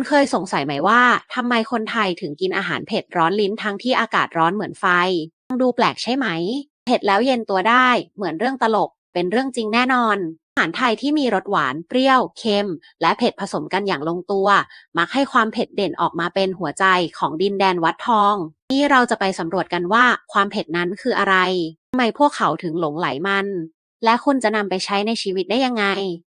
คุณเคยสงสัยไหมว่าทำไมคนไทยถึงกินอาหารเผ็ดร้อนลิ้นทั้งที่อากาศร้อนเหมือนไฟฟังดูแปลกใช่ไหม เผ็ดแล้วเย็นตัวได้ เหมือนเรื่องตลก เป็นเรื่องจริงแน่นอนอาหารไทยที่มีรสหวานเปรี้ยว เค็ม และเผ็ดผสมกันอย่างลงตัว มักให้ความเผ็ดเด่นออกมาเป็นหัวใจของดินแดนวัดทอง นี่เราจะไปสำรวจกันว่าความเผ็ดนั้นคืออะไรทำไมพวกเขาถึงหลงไหลมัน และคุณจะนำไปใช้ในชีวิตได้ยังไง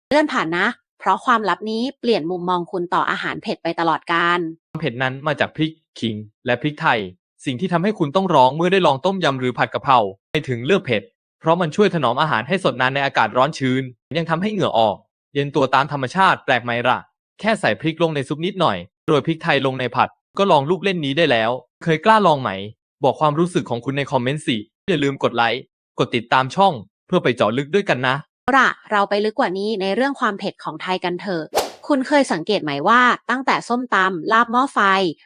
เลื่อนผ่านนะ เพราะความลับนี้เปลี่ยนมุมมองคุณต่ออาหารเผ็ดไปตลอดกาลความเผ็ดนั้นมาจากพริกขิง และพริกไทย สิ่งที่ทำให้คุณต้องร้องเมื่อได้ลองต้มยำหรือผัดกะเพราไม่ถึงเลือกเผ็ด เพราะมันช่วยถนอมอาหารให้สดนานในอากาศร้อนชื้น ยังทำให้เหงื่อออก เย็นตัวตามธรรมชาติแปลกไหมล่ะ แค่ใส่พริกลงในซุปนิดหน่อยโรยพริกไทยลงในผัด ก็ลองลูกเล่นนี้ได้แล้ว เคยกล้าลองไหม บอกความรู้สึกของคุณในคอมเมนต์สิอย่าลืมกดไลค์กดติดตามช่อง เพื่อไปเจาะลึกด้วยกันนะ ละเราไปลึกกว่านี้ในเรื่องความเผ็ดของไทยกันเถอะ คุณเคยสังเกตไหมว่า ตั้งแต่ส้มตำลาบหม้อไฟ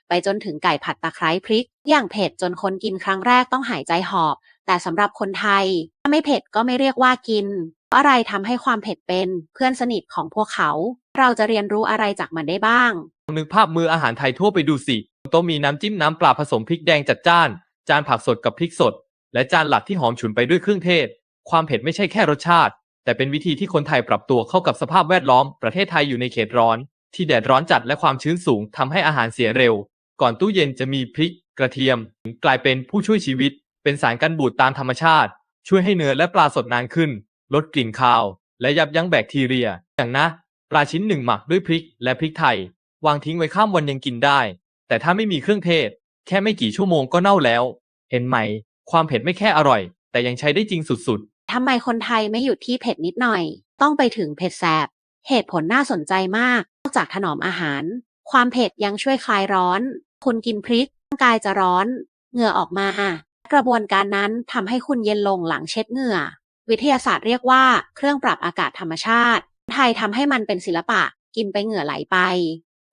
ไปจนถึงไก่ผัดตะไคร้พริก อย่างเผ็ดจนคนกินครั้งแรกต้องหายใจหอบ แต่สำหรับคนไทย ถ้าไม่เผ็ดก็ไม่เรียกว่ากินอะไรทำให้ความเผ็ดเป็นเพื่อนสนิทของพวกเขา เราจะเรียนรู้อะไรจากมันได้บ้างนึกภาพมืออาหารไทยทั่วไปดูสิโต๊ะมีน้ำจิ้มน้ำปลาผสมพริกแดงจัดจ้าน จานผักสดกับพริกสด และจานหลักที่หอมฉุนไปด้วยเครื่องเทศ ความเผ็ดไม่ใช่แค่รสชาติ แต่เป็นวิธีที่คนไทยปรับตัวเข้ากับสภาพแวดล้อม ประเทศไทยอยู่ในเขตร้อน ที่แดดร้อนจัดและความชื้นสูงทำให้อาหารเสียเร็ว ก่อนตู้เย็นจะมีพริก กระเทียม กลายเป็นผู้ช่วยชีวิต เป็นสารกันบูดตามธรรมชาติ ช่วยให้เนื้อและปลาสดนานขึ้น ลดกลิ่นคาว และยับยั้งแบคทีเรีย อย่างนะ ปลาชิ้นหนึ่งหมักด้วยพริก และพริกไทย วางทิ้งไว้ข้ามวันยังกินได้ แต่ถ้าไม่มีเครื่องเทศ แค่ไม่กี่ชั่วโมงก็เน่าแล้ว เห็นไหม ความเผ็ดไม่แค่อร่อย แต่ยังใช้ได้จริงสุด ทำไมคนไทยไม่หยุดที่เผ็ดนิดหน่อย ต้องไปถึงเผ็ดแสบ เหตุผลน่าสนใจมาก นอกจากถนอมอาหาร ความเผ็ดยังช่วยคลายร้อน คุณกินพริกร่างกายจะร้อน เหงื่อออกมา กระบวนการนั้นทำให้คุณเย็นลงหลังเช็ดเหงื่อ วิทยาศาสตร์เรียกว่าเครื่องปรับอากาศธรรมชาติ ไทยทำให้มันเป็นศิลปะ กินไปเหงื่อไหลไป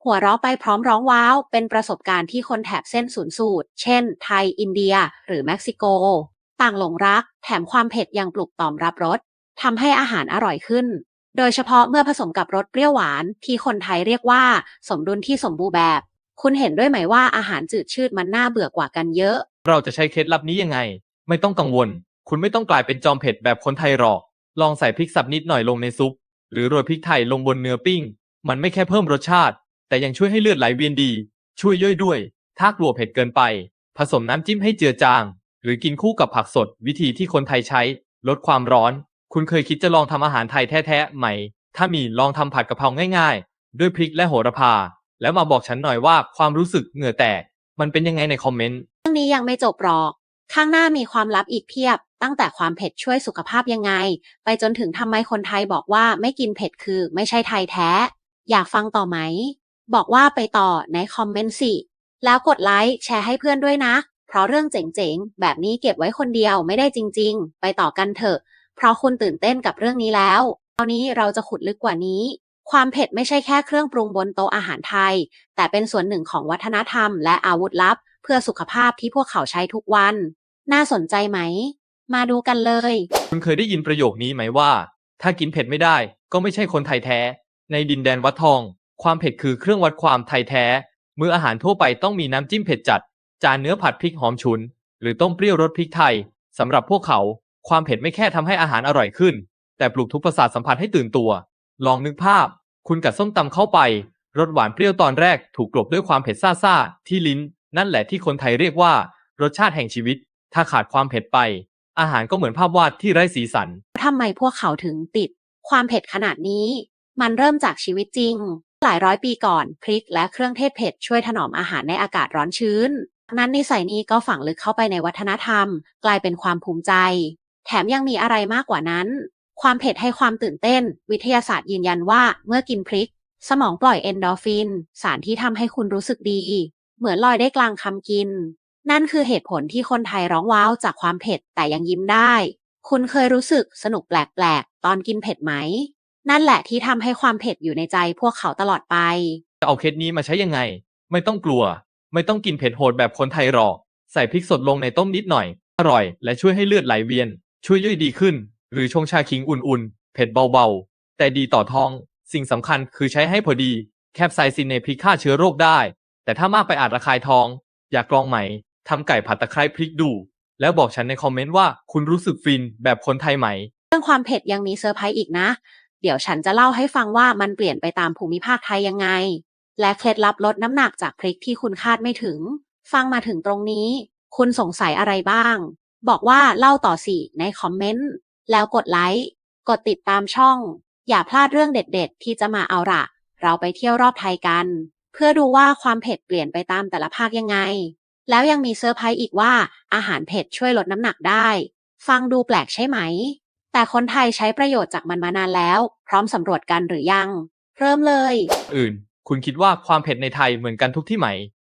หัวเราะไปพร้อมร้องว้าว เป็นประสบการณ์ที่คนแถบเส้นศูนย์สูตร เช่น ไทย อินเดีย หรือเม็กซิโก ต่างหลงรัก แถมความเผ็ดยังปลุกต่อมรับรสทำให้อาหารอร่อยขึ้น โดยเฉพาะเมื่อผสมกับรสเปรี้ยวหวาน ที่คนไทยเรียกว่า สมดุลที่สมบูรณ์แบบ คุณเห็นด้วยไหมว่าอาหารจืดชืดมันน่าเบื่อกว่ากันเยอะ เราจะใช้เคล็ดลับนี้ยังไง ไม่ต้องกังวล คุณไม่ต้องกลายเป็นจอมเผ็ดแบบคนไทยหรอก ลองใส่พริกสับนิดหน่อยลงในซุป หรือโรยพริกไทยลงบนเนื้อปิ้ง มันไม่แค่เพิ่มรสชาติ แต่ยังช่วยให้เลือดไหลเวียนดี ช่วยย่อยด้วย ถ้ากลัวเผ็ดเกินไป ผสมน้ำจิ้มให้เจือจาง หรือกินคู่กับผักสด วิธีที่คนไทยใช้ ลดความร้อน คุณเคยคิดจะลองทำอาหารไทยแท้ๆไหม ถ้ามีลองทำผัดกะเพราง่ายๆ ด้วยพริกและโหระพา แล้วมาบอกฉันหน่อยว่าความรู้สึกเหงื่อแตก มันเป็นยังไงในคอมเมนต์เรื่องนี้ยังไม่จบหรอก ข้างหน้ามีความลับอีกเพียบ ตั้งแต่ความเผ็ดช่วยสุขภาพยังไง ไปจนถึงทำไมคนไทยบอกว่าไม่กินเผ็ดคือไม่ใช่ไทยแท้ อยากฟังต่อไหม บอกว่าไปต่อในคอมเมนต์สิ แล้วกดไลค์แชร์ให้เพื่อนด้วยนะ เพราะเรื่องเจ๋งๆ แบบนี้เก็บไว้คนเดียวไม่ได้จริง ๆ ไปต่อกันเถอะ เพราะคุณตื่นเต้นกับเรื่องนี้แล้วคราวนี้เราจะขุดลึกกว่านี้ ความเผ็ดไม่ใช่แค่เครื่องปรุงบนโต๊ะอาหารไทย แต่เป็นส่วนหนึ่งของวัฒนธรรม และอาวุธลับ เพื่อสุขภาพที่พวกเขาใช้ทุกวัน น่าสนใจไหม มาดูกันเลย คุณเคยได้ยินประโยคนี้ไหมว่า ถ้ากินเผ็ดไม่ได้ก็ไม่ใช่คนไทยแท้ ในดินแดนวัดทอง ความเผ็ดคือเครื่องวัดความไทยแท้ มื้ออาหารทั่วไปต้องมีน้ำจิ้มเผ็ดจัด จานเนื้อผัดพริกหอมฉุน หรือต้มเปรี้ยวรสพริกไทยสำหรับพวกเขา ความเผ็ดไม่แค่ทำให้อาหารอร่อยขึ้น แต่ปลุกทุกประสาทสัมผัสให้ตื่นตัว ลองนึกภาพ คุณกัดส้มตำเข้าไปรสหวานเปรี้ยวตอนแรกถูกกลบด้วยความเผ็ดซ่าๆที่ลิ้น นั่นแหละที่คนไทยเรียกว่า รสชาติแห่งชีวิต ถ้าขาดความเผ็ดไป อาหารก็เหมือนภาพวาดที่ไร้สีสัน ทำไมพวกเขาถึงติด ความเผ็ดขนาดนี้ มันเริ่มจากชีวิตจริง หลายร้อยปีก่อนพริกและเครื่องเทศเผ็ดช่วยถนอมอาหารในอากาศร้อนชื้น นั้นนิสัยนี้ก็ฝังลึกเข้าไปในวัฒนธรรม กลายเป็นความภูมิใจ แถมยังมีอะไรมากกว่านั้น ความเผ็ดให้ความตื่นเต้น วิทยาศาสตร์ยืนยันว่าเมื่อกินพริก สมองปล่อยเอนโดรฟิน สารที่ทำให้คุณรู้สึกดี เหมือนลอยได้กลางคำกิน นั่นคือเหตุผลที่คนไทยร้องว้าวจากความเผ็ดแต่ยังยิ้มได้ คุณเคยรู้สึกสนุกแปลกๆตอนกินเผ็ดไหม นั่นแหละที่ทำให้ความเผ็ดอยู่ในใจพวกเขาตลอดไป จะเอาเคล็ดนี้มาใช้ยังไง ไม่ต้องกลัว ไม่ต้องกินเผ็ดโหดแบบคนไทยหรอก ใส่พริกสดลงในต้มนิดหน่อย อร่อย และช่วยให้เลือดไหลเวียน ช่วยย่อยดีขึ้น หรือชงชาขิงอุ่นๆ เผ็ดเบาๆ แต่ดีต่อท้อง สิ่งสำคัญคือใช้ให้พอดี แคปไซซินในพริกฆ่าเชื้อโรคได้ แต่ถ้ามากไปอาจระคายท้อง อยากลองไหมทำไก่ผัดตะไคร้พริกดู แล้วบอกฉันในคอมเมนต์ว่าคุณรู้สึกฟินแบบคนไทยไหม เรื่องความเผ็ดยังมีเซอร์ไพรส์อีกนะ เดี๋ยวฉันจะเล่าให้ฟังว่ามันเปลี่ยนไปตามภูมิภาคไทยยังไง และเคล็ดลับลดน้ำหนักจากพริกที่คุณคาดไม่ถึง ฟังมาถึงตรงนี้ คุณสงสัยอะไรบ้าง บอกว่าเล่าต่อสิในคอมเมนต์ แล้วกดไลค์ กดติดตามช่อง อย่าพลาดเรื่องเด็ดๆ ที่จะมาเอาละเราไปเที่ยวรอบไทยกัน เพื่อดูว่าความเผ็ดเปลี่ยนไปตามแต่ละภาคยังไง แล้วยังมีเซอร์ไพรส์อีกว่าอาหารเผ็ดช่วยลดน้ำหนักได้ ฟังดูแปลกใช่ไหม แต่คนไทยใช้ประโยชน์จากมันมานานแล้ว พร้อมสำรวจกันหรือยัง เริ่มเลย อื่น คุณคิดว่าความเผ็ดในไทยเหมือนกันทุกที่ไหม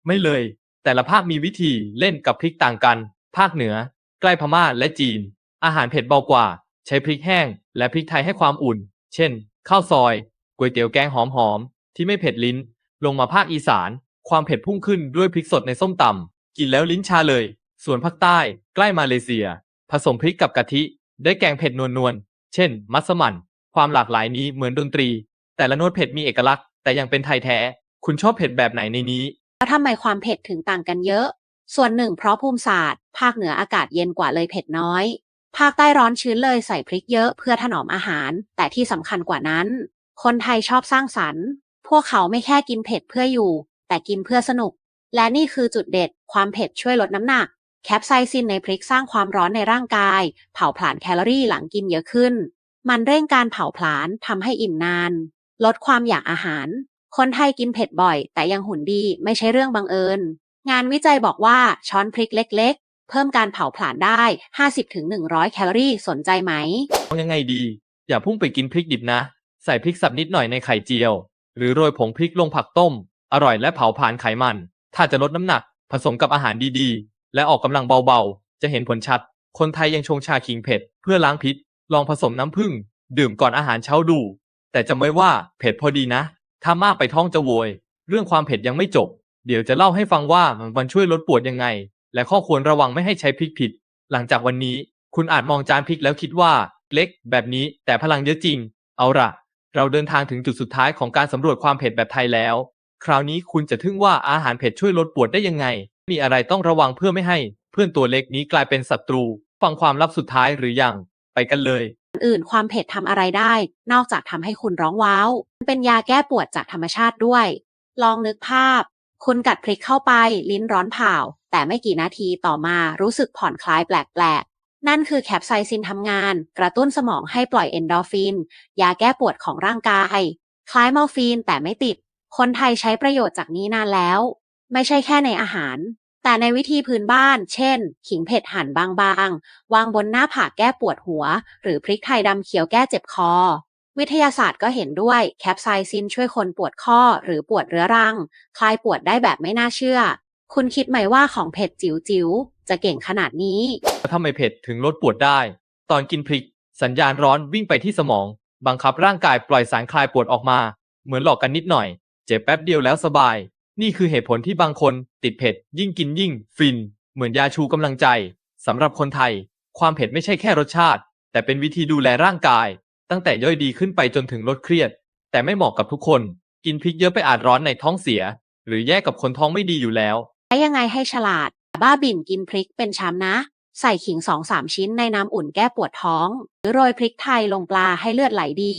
ไม่เลย แต่ละภาคมีวิธีเล่นกับพริกต่างกัน ภาคเหนือ ใกล้พม่าและจีน อาหารเผ็ดเบากว่า ใช้พริกแห้ง และพริกไทยให้ความอุ่น เช่น ข้าวซอยก๋วยเตี๋ยวแกงหอมๆที่ไม่เผ็ดลิ้น ลงมาภาคอีสาน ความเผ็ดพุ่งขึ้นด้วยพริกสดในส้มตำกินแล้วลิ้นชาเลย ส่วนภาคใต้ ใกล้มาเลเซีย ผสมพริกกับกะทิ ได้แกงเผ็ดนวลๆเช่น มัสมั่นความหลากหลายนี้เหมือนดนตรี แต่ละโน้ตเผ็ดมีเอกลักษณ์ แต่ยังเป็นไทยแท้ คุณชอบเผ็ดแบบไหนในนี้ แล้วทำไมความเผ็ดถึงต่างกันเยอะ ส่วนหนึ่งเพราะภูมิศาสตร์ ภาคเหนืออากาศเย็นกว่าเลยเผ็ดน้อย ภาคใต้ร้อนชื้นเลยใส่พริกเยอะเพื่อถนอมอาหาร แต่ที่สำคัญกว่านั้น คนไทยชอบสร้างสรรค์ พวกเขาไม่แค่กินเผ็ดเพื่ออยู่ แต่กินเพื่อสนุก และนี่คือจุดเด็ด ความเผ็ดช่วยลดน้ำหนัก แคปไซซินในพริกสร้างความร้อนในร่างกาย เผาผลาญแคลอรี่หลังกินเยอะขึ้น มันเร่งการเผาผลาญทำให้อิ่มนาน ลดความอยากอาหาร คนไทยกินเผ็ดบ่อย แต่ยังหุ่นดีไม่ใช่เรื่องบังเอิญ งานวิจัยบอกว่าช้อนพริกเล็ก ๆ เพิ่มการเผาผลาญได้ 50-100 แคลอรี่สนใจไหมเอายังไงดี อย่าพุ่งไปกินพริกดิบนะ ใส่พริกสับนิดหน่อยในไข่เจียว หรือโรยผงพริกลงผักต้ม อร่อยและเผาผลาญไขมัน ถ้าจะลดน้ำหนัก ผสมกับอาหารดีๆ และออกกำลังเบาๆ จะเห็นผลชัด คนไทยยังชงชาขิงเผ็ด เพื่อล้างพิษ ลองผสมน้ำผึ้งดื่มก่อนอาหารเช้าดู แต่จำไว้ว่าเผ็ดพอดีนะ ถ้ามากไปท้องจะโวย เรื่องความเผ็ดยังไม่จบ เดี๋ยวจะเล่าให้ฟังว่ามันช่วยลดปวดยังไง และข้อควรระวังไม่ให้ใช้พริกผิด หลังจากวันนี้ คุณอาจมองจานพริกแล้วคิดว่าเล็ก แบบนี้แต่พลังเยอะจริง เอาล่ะเราเดินทางถึงจุดสุดท้ายของการสำรวจความเผ็ดแบบไทยแล้ว คราวนี้คุณจะทึ่งว่าอาหารเผ็ดช่วยลดปวดได้ยังไง มีอะไรต้องระวังเพื่อไม่ให้ เพื่อนตัวเล็กนี้กลายเป็นศัตรู ฟังความลับสุดท้ายหรือยัง ไปกันเลย อื่นความเผ็ดทำอะไรได้ นอกจากทำให้คุณร้องว้าวมันเป็นยาแก้ปวดจากธรรมชาติด้วย ลองนึกภาพ คุณกัดพริกเข้าไป ลิ้นร้อนเผาแต่ไม่กี่นาทีต่อมารู้สึกผ่อนคลายแปลกๆ นั่นคือแคปไซซินทำงาน กระตุ้นสมองให้ปล่อยเอนโดรฟิน ยาแก้ปวดของร่างกาย คล้ายมอร์ฟีนแต่ไม่ติด คนไทยใช้ประโยชน์จากนี้นานแล้ว ไม่ใช่แค่ในอาหาร แต่ในวิธีพื้นบ้าน เช่น ขิงเผ็ดหั่นบางๆ วางบนหน้าผากแก้ปวดหัว หรือพริกไทยดำเขียวแก้เจ็บคอ วิทยาศาสตร์ก็เห็นด้วยแคปไซซินช่วยคนปวดข้อหรือปวดเรื้อรัง คลายปวดได้แบบไม่น่าเชื่อ คุณคิดไหมว่าของเผ็ดจิ๋วๆจะเก่งขนาดนี้ทำไมเผ็ดถึงลดปวดได้ ตอนกินพริก สัญญาณร้อนวิ่งไปที่สมอง บังคับร่างกายปล่อยสารคลายปวดออกมา เหมือนหลอกกันนิดหน่อย เจ็บแป๊บเดียวแล้วสบาย นี่คือเหตุผลที่บางคนติดเผ็ด ยิ่งกินยิ่ง ฟิน เหมือนยาชูกำลังใจสำหรับคนไทย ความเผ็ดไม่ใช่แค่รสชาติ แต่เป็นวิธีดูแลร่างกาย ตั้งแต่ย่อยดีขึ้นไปจนถึงลดเครียด แต่ไม่เหมาะกับทุกคน กินพริกเยอะไปอาจร้อนในท้องเสีย หรือแย่กับคนท้องไม่ดีอยู่แล้วใช้ยังไงให้ฉลาด บ้าบิ่นกินพริกเป็นชามนะ ใส่ขิงสองสามชิ้นในน้ำอุ่นแก้ปวดท้อง หรือโรยพริกไทยลงปลาให้เลือดไหลดี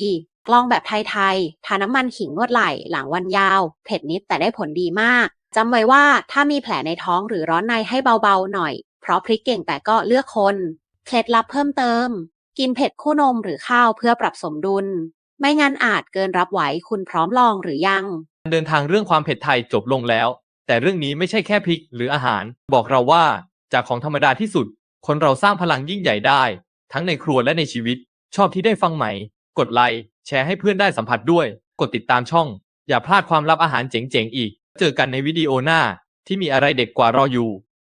ลองแบบไทยๆ ทาน้ำมันขิงนวดไหล่หลังวันยาว เผ็ดนิดแต่ได้ผลดีมาก จำไว้ว่าถ้ามีแผลในท้องหรือร้อนในให้เบาๆหน่อย เพราะพริกเก่งแต่ก็เลือกคน เคล็ดลับเพิ่มเติม กินเผ็ดคู่นมหรือข้าวเพื่อปรับสมดุล ไม่งั้นอาจเกินรับไหวคุณพร้อมลองหรือยัง เดินทางเรื่องความเผ็ดไทยจบลงแล้ว แต่เรื่องนี้ไม่ใช่แค่พริกหรืออาหาร บอกเราว่าจากของธรรมดาที่สุด คนเราสร้างพลังยิ่งใหญ่ได้ ทั้งในครัวและในชีวิต ชอบที่ได้ฟังไหม่ กดไลค์ แชร์ให้เพื่อนได้สัมผัสด้วย กดติดตามช่อง อย่าพลาดความลับอาหารเจ๋งๆอีก เจอกันในวิดีโอหน้าที่มีอะไรเด็ดกว่ารออยู่